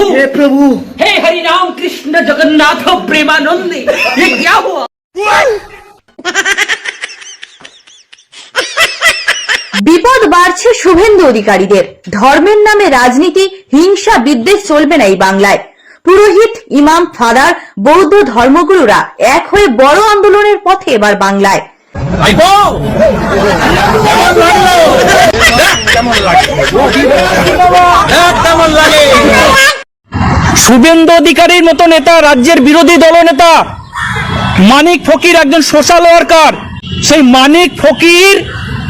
प्रभु हे प्रभु हे हरि राम कृष्ण जगन्नाथ प्रेमानंद ये क्या हुआ বিপদ বাড়ছে শুভেন্দু অধিকারীদের ধর্মের নামে রাজনীতি হিংসা বিদ্বেষ চলবে না এই বাংলায় পুরোহিত ইমাম ফাদার বৌদ্ধ ধর্মগুরুরা এক হয়ে বড় আন্দোলনের পথে এবার বাংলায় শুভেন্দু অধিকারীর মতো নেতা, রাজ্যের বিরোধী দলনেতা মানিক ফকির একজন সোশ্যাল ওয়ার্কার। সেই মানিক ফকির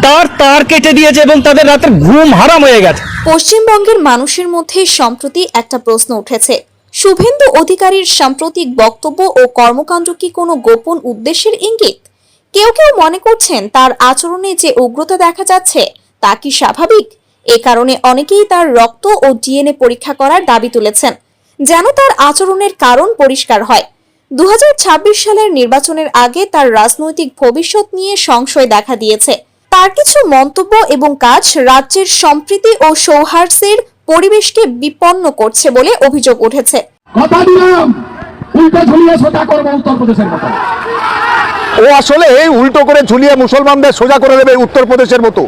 তার তার কেটে দিয়েছে এবং তাদের রাতের ঘুম হারাম হয়ে গেছে। পশ্চিমবঙ্গের মানুষের মধ্যে সম্প্রতি একটা প্রশ্ন উঠেছে। শুভেন্দু অধিকারীর সাম্প্রতিক বক্তব্য ও কর্মকাণ্ড কি কোনো গোপন উদ্দেশ্যের ইঙ্গিত? কেউ কেউ মনে করছেন তার আচরণে যে উগ্রতা দেখা যাচ্ছে, তা কি স্বাভাবিক? এ কারণে অনেকেই তার রক্ত ও ডিএনএ পরীক্ষা করার দাবি তুলেছেন। যেন তার আচরণের কারণ পরিষ্কার হয়। দুই হাজার ছাব্বিশ সালের নির্বাচনের আগে তার রাজনৈতিক ভবিষ্যৎ নিয়ে সংশয় দেখা দিয়েছে। তার কিছু মন্তব্য এবং কাজ রাজ্যের সম্প্রীতি ও সৌহার্দ্যের পরিবেশকে বিপন্ন করছে বলে অভিযোগ উঠেছে। কথা দিলাম! উল্টো ঝুলিয়ে সোজা করব উত্তরপ্রদেশের মতো। ও আসলে উল্টো করে ঝুলিয়ে মুসলমানদের সোজা করে দেবে উত্তরপ্রদেশের মতো।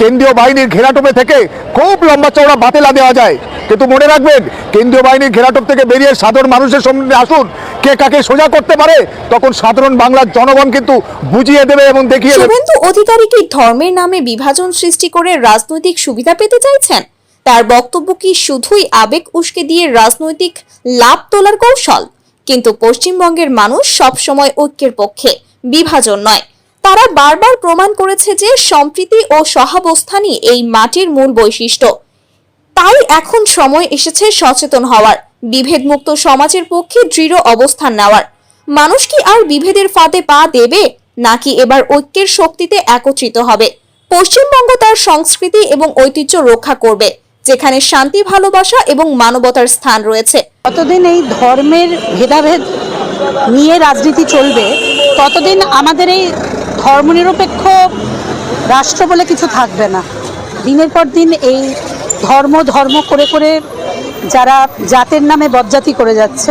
কেন্দ্রীয় বাহিনীর ঘেরাটোপে থেকে খুব লম্বা চওড়া বাতেলা দেওয়া যায়। কিন্তু মনে রাখবেন, কেন্দ্রীয় বাহিনীর ঘেরাটোপ থেকে বেরিয়ে সাধারণ মানুষের সামনে আসুন। কে কাকে সোজা করতে পারে, তখন সাধারণ বাংলার জনগণ কিন্তু বুঝিয়ে দেবে এবং দেখিয়ে দেবে। শুভেন্দু অধিকারী কি ধর্মের নামে বিভাজন সৃষ্টি করে রাজনৈতিক সুবিধা পেতে চাইছেন? তার বক্তব্য কি শুধুই আবেগ উস্কে দিয়ে রাজনৈতিক লাভ তোলার কৌশল? কিন্তু পশ্চিমবঙ্গের মানুষ সবসময় ঐক্যের পক্ষে, বিভাজন নয়। তারা বারবার প্রমাণ করেছে যে সম্প্রীতি ও সহাবস্থানই এই মাটির মূল বৈশিষ্ট্য। তাই এখন সময় এসেছে সচেতন হওয়ার, বিভেদমুক্ত সমাজের পক্ষে দৃঢ় অবস্থান নেওয়ার। মানুষ কি আর বিভেদের ফাঁদে পা দেবে, নাকি এবার ঐক্যের শক্তিতে একত্রিত হবে? পশ্চিমবঙ্গ তার সংস্কৃতি এবং ঐতিহ্য রক্ষা করবে, যেখানে শান্তি, ভালোবাসা এবং মানবতার স্থান রয়েছে। যতদিন এই ধর্মের ভেদাভেদ নিয়ে রাজনীতি চলবে, ততদিন আমাদের এই ধর্মনিরপেক্ষ রাষ্ট্র বলে কিছু থাকবে না। দিনের পর দিন এই ধর্ম ধর্ম করে করে যারা জাতের নামে বজ্জাতি করে যাচ্ছে,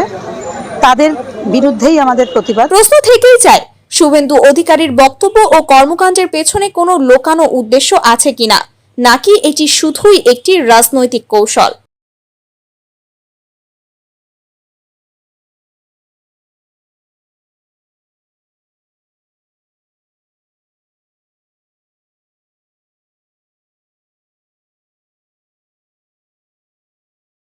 তাদের বিরুদ্ধেই আমাদের প্রতিবাদ। প্রশ্ন থেকেই যায়, শুভেন্দু অধিকারীর বক্তব্য ও কর্মকাণ্ডের পেছনে কোনো লোকানো উদ্দেশ্য আছে কিনা? নাকি এটি শুধুই একটি রাজনৈতিক কৌশল?